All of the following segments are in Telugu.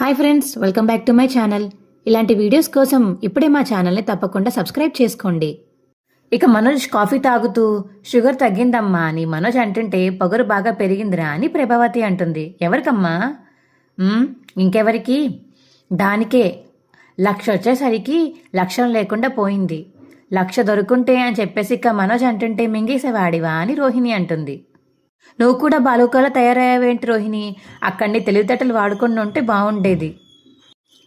Hi friends welcome back to my channel ఇలాంటి వీడియోస్ కోసం ఇప్పుడే మా ఛానల్ని తప్పకుండా సబ్స్క్రైబ్ చేసుకోండి. ఇక మనోజ్ కాఫీ తాగుతూ షుగర్ తగ్గిందమ్మా అని మనోజ్ అంటుంటే పొగరు బాగా పెరిగిందిరా అని ప్రభావతి అంటుంది. ఎవరికమ్మా? ఇంకెవరికి? దానికే. లక్ష వచ్చేసరికి లక్షం లేకుండా పోయింది. లక్ష దొరుకుంటే అని చెప్పేసి ఇక మనోజ్ అంటుంటే మింగేసేవాడివా అని రోహిణి అంటుంది. నువ్వు కూడా బాలుకలా తయారయ్యావేంటి రోహిణి? అక్కడిని తెలివితేటలు వాడుకుని ఉంటే బాగుండేది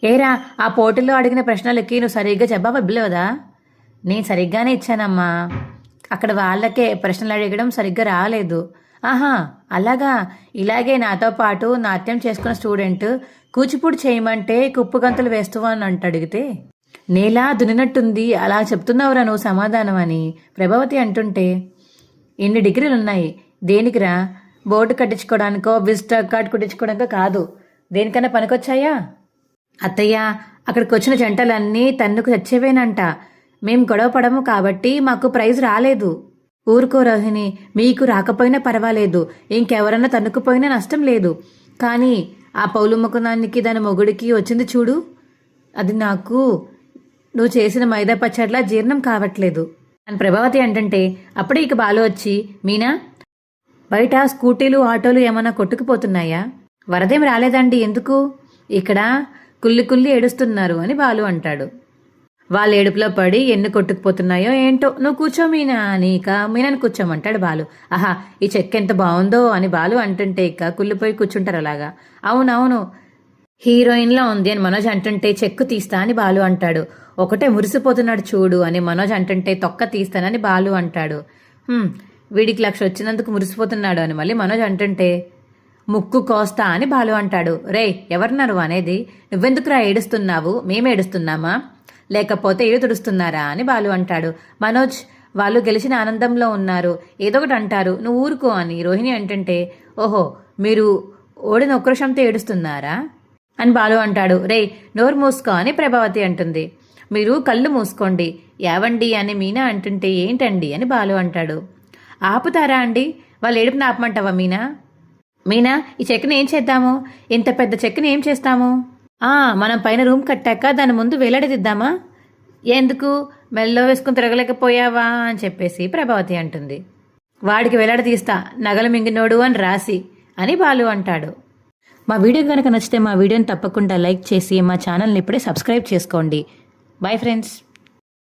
ఏరా ఆ పోటీలో అడిగిన ప్రశ్నలకి నువ్వు సరిగ్గా జవాబు ఇవ్వలేదా నేను సరిగ్గానే ఇచ్చానమ్మా. అక్కడ వాళ్ళకే ప్రశ్నలు అడగడం సరిగ్గా రాలేదు. ఆహా అలాగా? ఇలాగే నాతో పాటు నాట్యం చేసుకున్న స్టూడెంట్ కూచిపూడి చేయమంటే కుప్పుగంతులు వేస్తువు అని అంట అడిగితే నేలా దున్నినట్టుంది. అలా చెప్తున్నావురా నువ్వు సమాధానం అని ప్రభావతి అంటుంటే ఎన్ని డిగ్రీలు ఉన్నాయి దేనికిరా? బోర్డు కట్టించుకోవడానికో విజిటర్ కార్డ్ కుట్టించుకోవడానికో కాదు. దేనికన్నా పనికొచ్చాయా? అత్తయ్య అక్కడికి వచ్చిన జంటలన్నీ తన్నుకు చచ్చేవేనంట మేం గొడవ పడము కాబట్టి మాకు ప్రైజ్ రాలేదు. ఊరుకో రోహిణి మీకు రాకపోయినా పర్వాలేదు. ఇంకెవరన్నా తన్నుకుపోయినా నష్టం లేదు. కానీ ఆ పౌలు ముఖనానికి దాని మొగుడికి వచ్చింది చూడు. అది నాకు నువ్వు చేసిన మైదా పచ్చట్లా జీర్ణం కావట్లేదు. అని ప్రభావతి ఏంటంటే అప్పుడే ఇక బాలు వచ్చి మీనా బయట స్కూటీలు ఆటోలు ఏమైనా కొట్టుకుపోతున్నాయా? వరదేం రాలేదండి ఎందుకు? ఇక్కడ కుల్లి కుల్లి ఏడుస్తున్నారు అని బాలు అంటాడు. వాళ్ళ ఏడుపులో పడి ఎన్ని కొట్టుకుపోతున్నాయో ఏంటో. నువ్వు కూర్చో మీనా అని ఇక మీనని కూర్చోమంటాడు బాలు. ఆహా ఈ చెక్క ఎంత బాగుందో అని బాలు అంటుంటే ఇక కుళ్ళిపోయి కూర్చుంటారు అలాగా. అవునవును హీరోయిన్లా ఉంది అని మనోజ్ అంటుంటే చెక్కు తీస్తా అని బాలు అంటాడు. ఒకటే మురిసిపోతున్నాడు చూడు అని మనోజ్ అంటుంటే తొక్క తీస్తానని బాలు అంటాడు. వీడికి లక్ష వచ్చినందుకు మురిసిపోతున్నాడు అని మళ్ళీ మనోజ్ అంటుంటే ముక్కు కోస్తా అని బాలు అంటాడు. రే ఎవరున్నారు అనేది? నువ్వెందుకురా ఏడుస్తున్నావు? మేము ఏడుస్తున్నామా? లేకపోతే ఏడు తుడుస్తున్నారా అని బాలు అంటాడు. మనోజ్ వాళ్ళు గెలిచిన ఆనందంలో ఉన్నారు. ఏదో ఒకటి అంటారు. నువ్వు ఊరుకో అని రోహిణి అంటుంటే ఓహో మీరు ఓడిన ఉక్రోషంతో ఏడుస్తున్నారా? అని బాలు అంటాడు. రే నోరు మూసుకో అని ప్రభావతి అంటుంది. మీరు కళ్ళు మూసుకోండి. యావండి అని మీనా అంటుంటే ఏంటండి అని బాలు అంటాడు. ఆపుతారా అండి? వాళ్ళు ఏడుపుని ఆపమంటావా మీనా? మీనా ఈ చెక్ని ఏం చేద్దాము? ఇంత పెద్ద చెక్ని ఏం చేస్తాము? ఆ మనం పైన రూమ్ కట్టాక దాని ముందు వేలాడదిద్దామా ఎందుకు? మెల్లో వేసుకుని తిరగలేకపోయావా? అని చెప్పేసి ప్రభావతి అంటుంది. వాడికి వేలాడ తీస్తా నగలు మింగినోడు అని రాసి అని బాలు అంటాడు. మా వీడియో కనుక నచ్చితే మా వీడియోని తప్పకుండా లైక్ చేసి మా ఛానల్ని ఇప్పుడే సబ్స్క్రైబ్ చేసుకోండి. Bye friends.